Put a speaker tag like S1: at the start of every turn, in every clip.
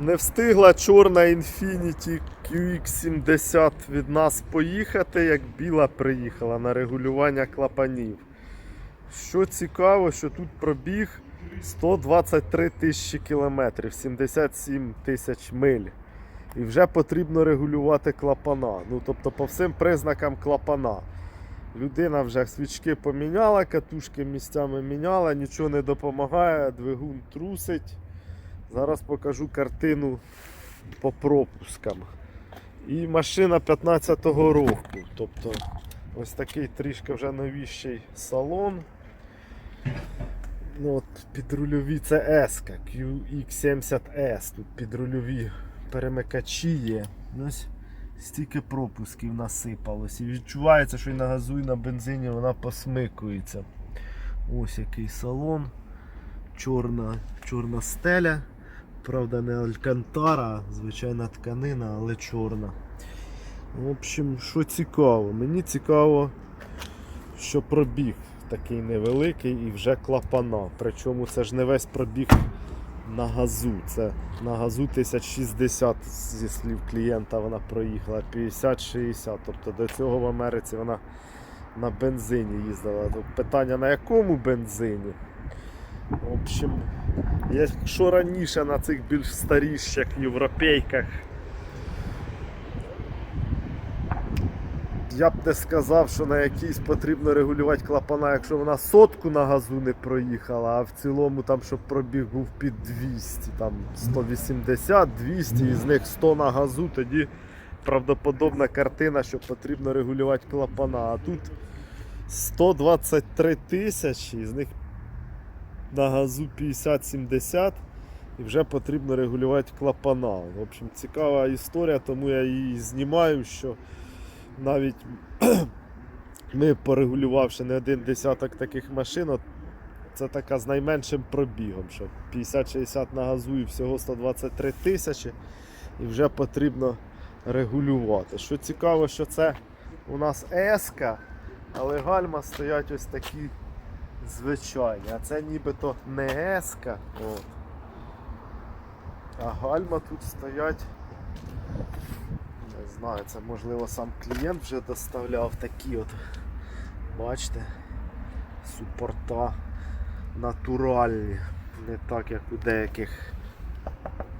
S1: Не встигла чорна Infiniti QX70 від нас поїхати, як біла приїхала на регулювання клапанів. Що цікаво, що тут пробіг 123 тисячі кілометрів, 77 тисяч миль. І вже потрібно регулювати клапана. Ну, тобто по всім признакам клапана. Людина вже свічки поміняла, катушки місцями міняла, нічого не допомагає, двигун трусить. Зараз покажу картину по пропускам. І машина 15-го року. Тобто ось такий трішки вже новіший салон. Ну, от підрульові це S, QX70S. Тут підрульові перемикачі є. Ось стільки пропусків насипалось. І відчувається, що і на газу, і на бензині вона посмикується. Ось який салон. Чорна, чорна стеля. Правда, не алькантара, звичайна тканина, але чорна. В общем, що цікаво, мені цікаво, що пробіг такий невеликий і вже клапана. Причому це ж не весь пробіг на газу. Це на газу 1060 зі слів клієнта вона проїхала, 50-60. Тобто до цього в Америці вона на бензині їздила. Питання на якому бензині? В общем, якщо раніше на цих більш старіших європейках я б не сказав, що на якійсь потрібно регулювати клапана, якщо вона сотку на газу не проїхала, а в цілому там, щоб пробіг був під 200, там 180, 200, із них 100 на газу, тоді правдоподобна картина, що потрібно регулювати клапана. А тут 123 тисячі, з них на газу 50-70 і вже потрібно регулювати клапана. В общем, цікава історія, тому я її знімаю, що навіть ми порегулювавши не один десяток таких машин, це така з найменшим пробігом, що 50-60 на газу і всього 123 тисячі, і вже потрібно регулювати. Що цікаво, що це у нас еска, але гальма стоять ось такі звичайні. А це нібито не еска. От. А гальма тут стоять. Не знаю, це можливо сам клієнт вже доставляв такі от. Бачите, супорта натуральні. Не так як у деяких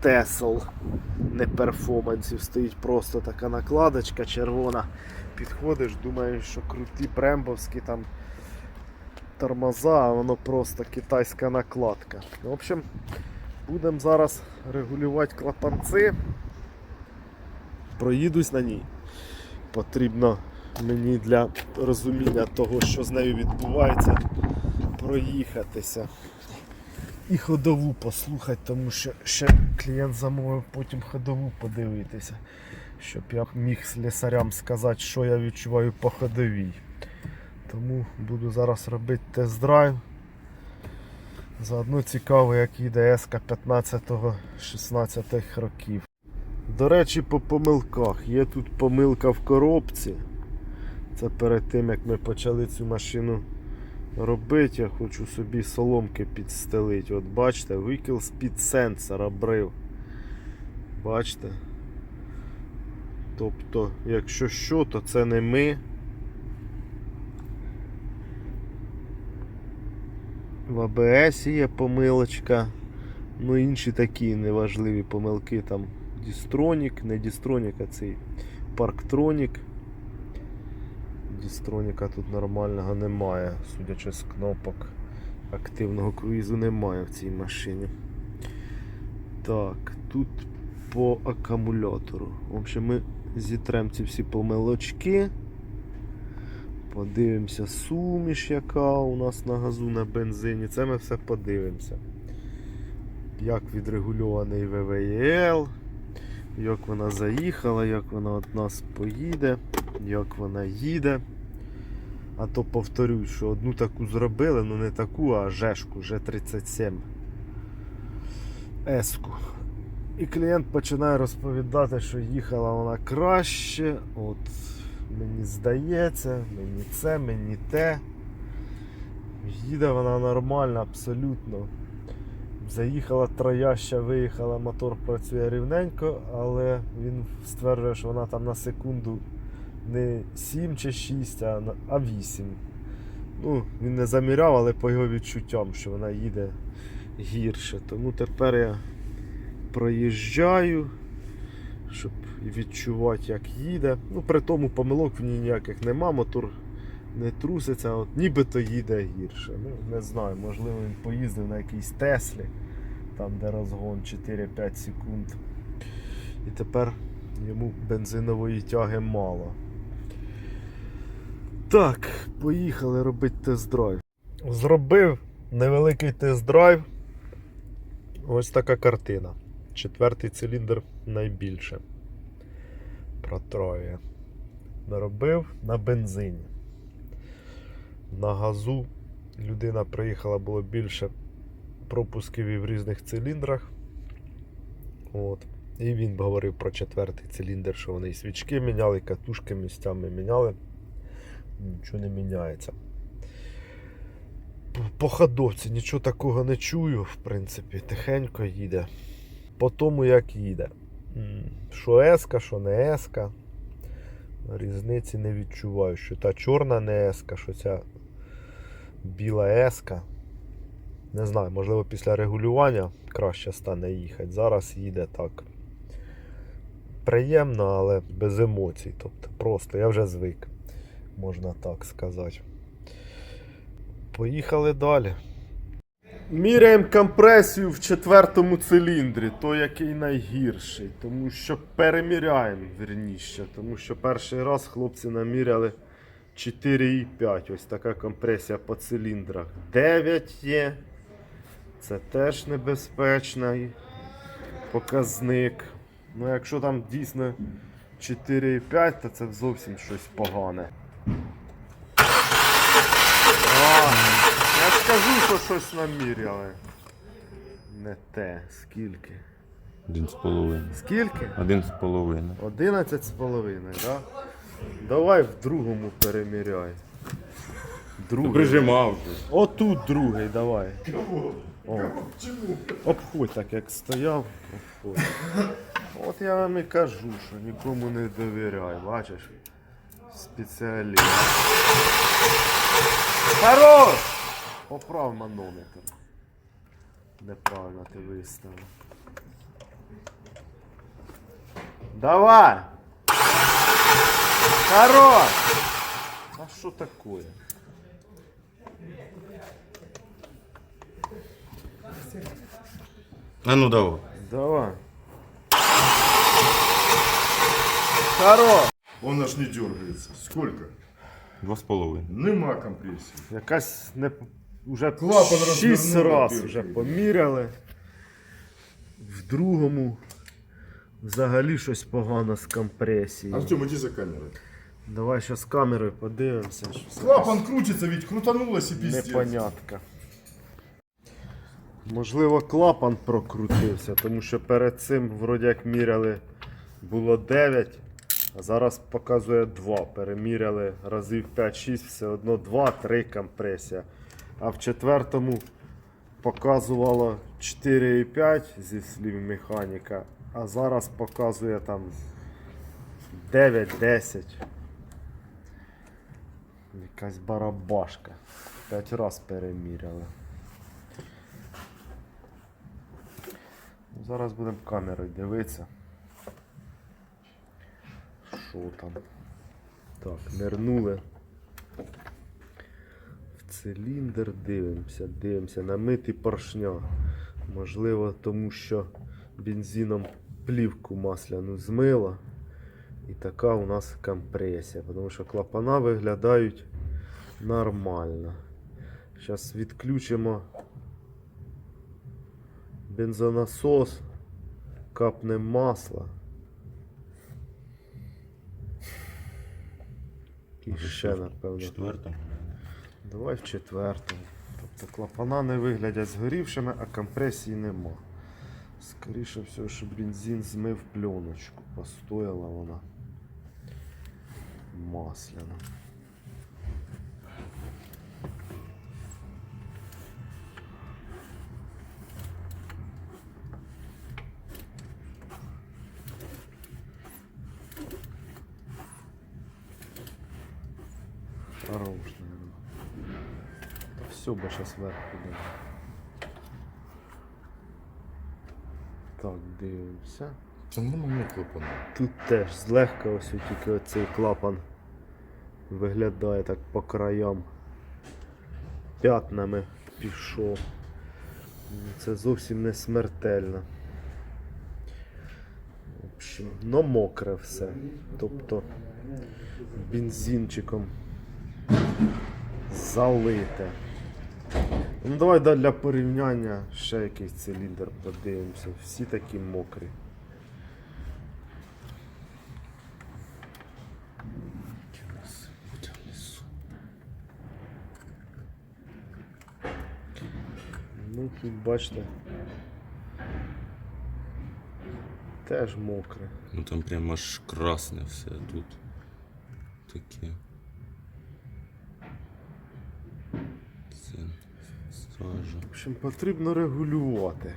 S1: Тесл не перформансів. Стоїть просто така накладочка червона. Підходиш, думаєш, що круті брембовські там тормоза, а воно просто китайська накладка. В общем, будемо зараз регулювати клапанці. Проїдусь на ній. Потрібно мені для розуміння того, що з нею відбувається, проїхатися. І ходову послухати, тому що ще клієнт замовив потім ходову подивитися, щоб я міг слесарям сказати, що я відчуваю по ходовій. Тому буду зараз робити тест-драйв. Заодно цікаво, як їде СК 15-16 років. До речі, по помилках. Є тут помилка в коробці. Це перед тим як ми почали цю машину робити, я хочу собі соломки підстелити. От бачите, викіл з-під сенсора брив. Бачите? Тобто, якщо що, то це не ми. В АБС є помилочка. Ну інші такі неважливі помилки там Дістронік, не Дістронік, а цей Парктронік. Дістроніка тут нормального немає, судячи з кнопок. Активного круїзу немає в цій машині. Так, тут по акумулятору. В общем, ми зітремо ці всі помилочки. Подивимося суміш, яка у нас на газу на бензині. Це ми все подивимося. Як відрегульований ВВЄЛ, як вона заїхала, як вона від нас поїде, як вона їде. А то повторюю, що одну таку зробили, ну не таку, а Жешку, Ж37 Еску. І клієнт починає розповідати, що їхала вона краще. От мені здається, мені це, мені те. Їде вона нормально, абсолютно. Заїхала трояща, виїхала, мотор працює рівненько, але він стверджує, що вона там на секунду не 7 чи 6, а, а 8. Ну, він не заміряв, але по його відчуттям, що вона їде гірше. Тому тепер я проїжджаю, щоб відчувати, як їде. Ну, при тому помилок в ній ніяких нема, мотор не труситься, от нібито їде гірше. Ну, не знаю, можливо, він поїздив на якійсь Теслі, там де розгон 4-5 секунд. І тепер йому бензинової тяги мало. Так, поїхали робити тест-драйв. Зробив невеликий тест-драйв. Ось така картина. Четвертий циліндр найбільше. Протроє. Наробив на бензині. На газу людина приїхала, було більше пропусків і в різних циліндрах. От. І він говорив про четвертий циліндр, що вони і свічки міняли, і катушки місцями міняли. Нічого не міняється. По ходовці нічого такого не чую, в принципі, тихенько їде. По тому, як їде. Що еска, що не еска. Різниці не відчуваю, що та чорна не еска, що ця біла еска. Не знаю, можливо, після регулювання краще стане їхати. Зараз їде так. Приємно, але без емоцій. Тобто просто я вже звик, можна так сказати. Поїхали далі. Міряємо компресію в четвертому циліндрі, той який найгірший. Тому що переміряємо вірніше. Тому що перший раз хлопці наміряли 4,5. Ось така компресія по циліндрах. 9 є. Це теж небезпечний показник. Ну, якщо там дійсно 4,5, то це зовсім щось погане. А, я ж кажу, що щось наміряли. Не те. Скільки?
S2: Один з половиною.
S1: Скільки?
S2: Один з половиною.
S1: 11 з половиною, так? Давай в другому переміряй. Другий.
S2: Прижимав вже.
S1: Отут другий, давай. О. Обходь так, як стояв, обходь. От я вам і кажу, що нікому не довіряй, бачиш? Спеціаліст. Хорош! Поправ манометр. Неправильно ти виставив. Давай! Хорош! А що такое?
S2: А ну давай.
S1: Давай. Хорош!
S3: Он аж не дергается. Сколько?
S2: Два з половиною.
S3: Нема компрессии.
S1: Якась не уже
S3: Клапан
S1: шість
S3: розвернули,
S1: раз
S3: перший.
S1: вже поміряли. В другому взагалі щось погано з компресією.
S3: Артем, иди за камерой.
S1: Давай ще з камерою подивимося. Що
S3: Клапан крутится, ведь крутанулось и пиздец.
S1: Непонятка. Можливо, клапан прокрутився, тому що перед цим, вроді як міряли, було 9, а зараз показує 2. Переміряли разів 5-6, все одно 2-3 компресія. А в четвертому показувало 4,5 зі слів механіка, а зараз показує там 9-10. Якась барабашка. П'ять раз переміряли. Ну, Зараз будемо камерою дивитися. Що там? Так, нирнули. Циліндр дивимося, дивимося, намитий поршня. Можливо, тому що бензином плівку масляну змила. І така у нас компресія, тому що клапана виглядають нормально. Зараз відключимо бензонасос, капнемо масло. І ще, напевно.
S2: Четвертому.
S1: Давай в четвертому. Тобто клапана не виглядять згорівшими, а компресії нема. Скоріше всього, що бензин змив пленочку. Постояла вона масляна. Стьоба зараз вверх піде. Так, дивимося.
S3: Це нормально клапана.
S1: Тут теж злегка ось тільки оцей клапан виглядає так по краям. П'ятнами пішов. Це зовсім не смертельно. В общем, но мокре все. Тобто бензинчиком залите. Ну давай да, для порівняння ще якийсь циліндр подивимося. Всі такі мокрі. Ну, тут бачите. Теж мокре.
S2: Ну там прям аж красне все тут. Таке. Це сажа.
S1: В общем, потрібно регулювати.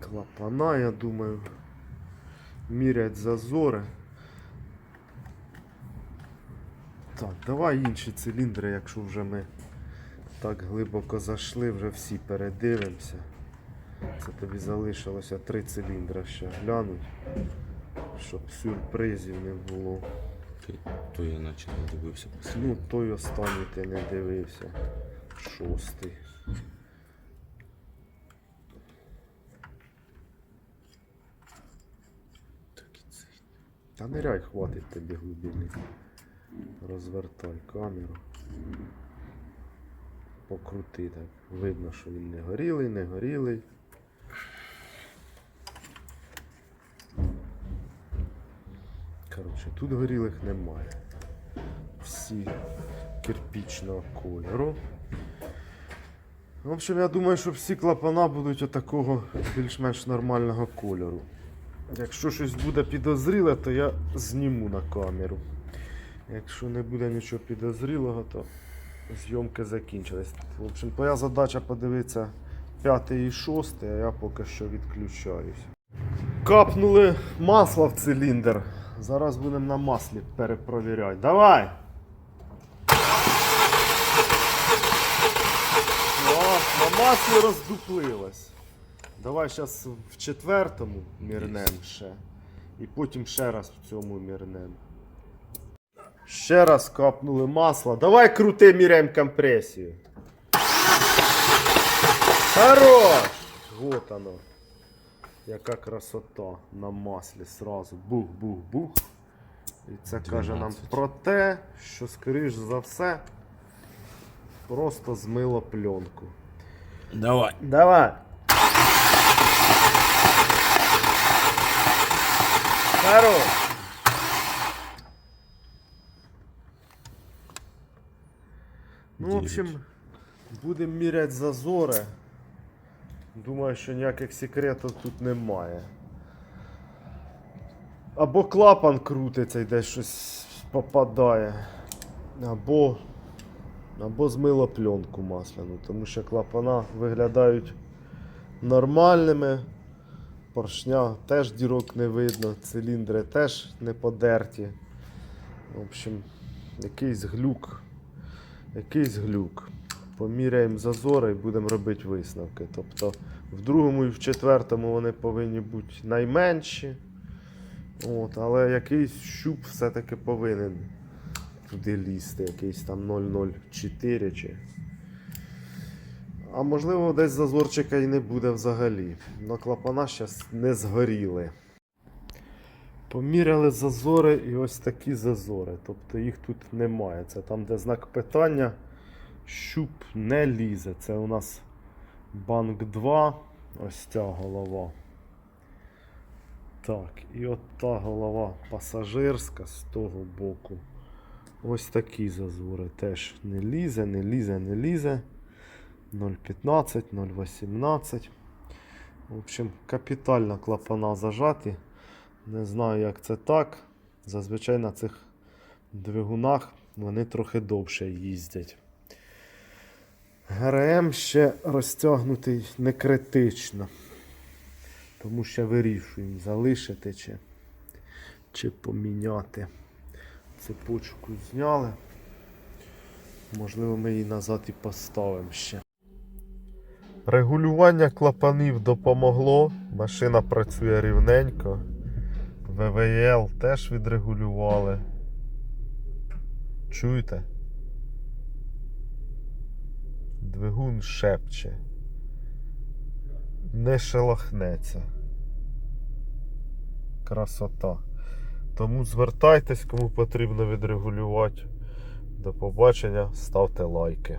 S1: Клапана, я думаю, мірять зазори. Так, давай інші циліндри, якщо вже ми так глибоко зайшли, вже всі передивимося. Це тобі залишилося три циліндри ще глянуть, щоб сюрпризів не було.
S2: Ти- То я наче не дивився
S1: Ну, той останній ти не дивився. Шостий. Та ниряй, хватить тобі глибини. Розвертай камеру. Покрути так. Видно, що він не горілий, не горілий. Коротше, тут горілих немає. Всі кирпічного кольору. В общем, я думаю, що всі клапана будуть отакого більш-менш нормального кольору. Якщо щось буде підозріле, то я зніму на камеру. Якщо не буде нічого підозрілого, то зйомки закінчились. В общем, твоя задача подивитися п'ятий і шостий, а я поки що відключаюсь. Капнули масло в циліндр. Зараз будемо на маслі перепровіряти. Давай! О, на роздуплилось. Давай зараз в четвертому мірнем ще. І потім ще раз в цьому мірнем. Ще раз капнули масло. Давай крути міряємо компресію. Хорош! Вот оно. Яка красота на маслі сразу. Бух-бух-бух. І це каже нам про те, що, скоріш за все, просто змило пленку.
S2: Давай.
S1: Давай. Хорош. Ну, в общем, будемо міряти зазори. Думаю, що ніяких секретів тут немає. Або клапан крутиться і десь щось попадає. Або або змило пленку масляну, тому що клапана виглядають нормальними. Поршня теж дірок не видно, циліндри теж не подерті. В общем, якийсь глюк. Якийсь глюк. Поміряємо зазори і будемо робити висновки. Тобто в другому і в четвертому вони повинні бути найменші. От, але якийсь щуп все-таки повинен туди лізти, якийсь там 004 чи. А можливо, десь зазорчика і не буде взагалі. Но клапана зараз не згоріли. Поміряли зазори і ось такі зазори. Тобто їх тут немає. Це там, де знак питання, щуп не лізе. Це у нас банк 2, ось ця голова. Так, і от та голова пасажирська з того боку. Ось такі зазори. Теж не лізе, не лізе, не лізе. 0,15, 0,18. В общем, капітально клапана зажаті. Не знаю, як це так. Зазвичай на цих двигунах вони трохи довше їздять. ГРМ ще розтягнутий не критично. Тому що вирішуємо залишити чи, чи поміняти. Цепочку зняли. Можливо, ми її назад і поставимо ще. Регулювання клапанів допомогло. Машина працює рівненько. ВВЛ теж відрегулювали. Чуєте? Двигун шепче. Не шелохнеться. Красота. Тому звертайтесь, кому потрібно відрегулювати. До побачення, ставте лайки.